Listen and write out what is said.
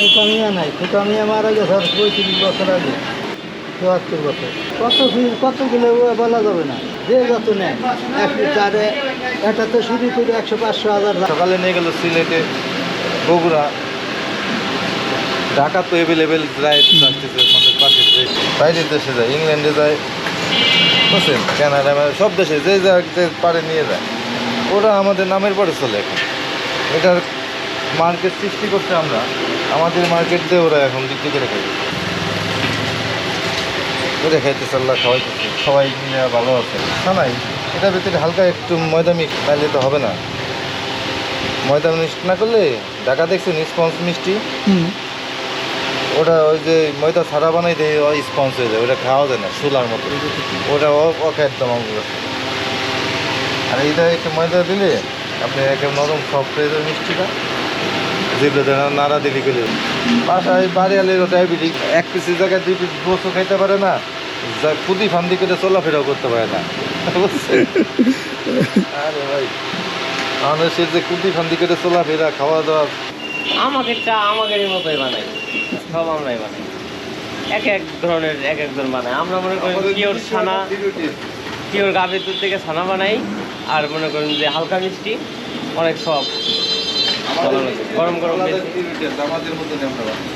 ফুকামিয়া নাই। ফুকামিয়া মারা গেছে পঁয়ত্রিশ বছর আগে, চুয়াত্তর বছর। কত কি- কত কিলো বলা যাবে না। যে যত নেয়, এক তারে এটা তো শুরু করে একশো পাঁচশো হাজার সকালে নিয়ে গেল সিলেটে বগুড়া। ঢাকা তো অ্যাভেলেবেল যায় আসতেছে বাইরের দেশে যায়, ইংল্যান্ডে যায়। বুঝছেন? কানাডা সব দেশে যে যাতে পারে নিয়ে যায়। ওরা আমাদের নামের পরে চলে এখন। এটার মার্কেট সৃষ্টি করছে আমরা। আমাদের মার্কেট দিয়ে ওরা এখন বিক্রি করে খাই করে খাইতেছে আল্লাহ খাওয়াইতেছে। সবাই মিলে ভালো আছে। নাই এটা ভিতরে হালকা একটু ময়দা মিক্স তাহলে তো হবে না। ময়দা মিক্স না করলে ঢাকা দেখছেন স্পঞ্জ মিষ্টি? ওটা ওই যে ময়দা ছাড়া বানাই দেয় ওই স্পঞ্জ হয়ে যায়। ওটা খাওয়া যায় না শুলার মতো। ওটা ও- ওকে একদম আমগুলো আর এইটা একটু ময়দা দিলে আপনি একদম নরম সফট হয়ে যাবে মিষ্টিটা যেগুলো নাড়া দিলি গেলে বাসায় বাড়ি আলের ডায়াবেটিক এক পিসের জায়গায় দুই পিস বস্তু খাইতে পারে না। যা খুদি ফান্দি করে চলাফেরাও করতে পারে না? আরে ভাই মানুষের যে কুদি ফান্দি করে চলাফেরা খাওয়া দাওয়া আমাকে চা আমাদের মতোই বানাই সব আমরাই বানাই। এক এক ধরনের এক একজন বানায়। আমরা মনে করি পিওর ছানা পিওর গাভীর দুধ থেকে ছানা বানাই। আর মনে করেন যে হালকা মিষ্টি অনেক সব গরম গরম আমাদের মধ্যে আমরা।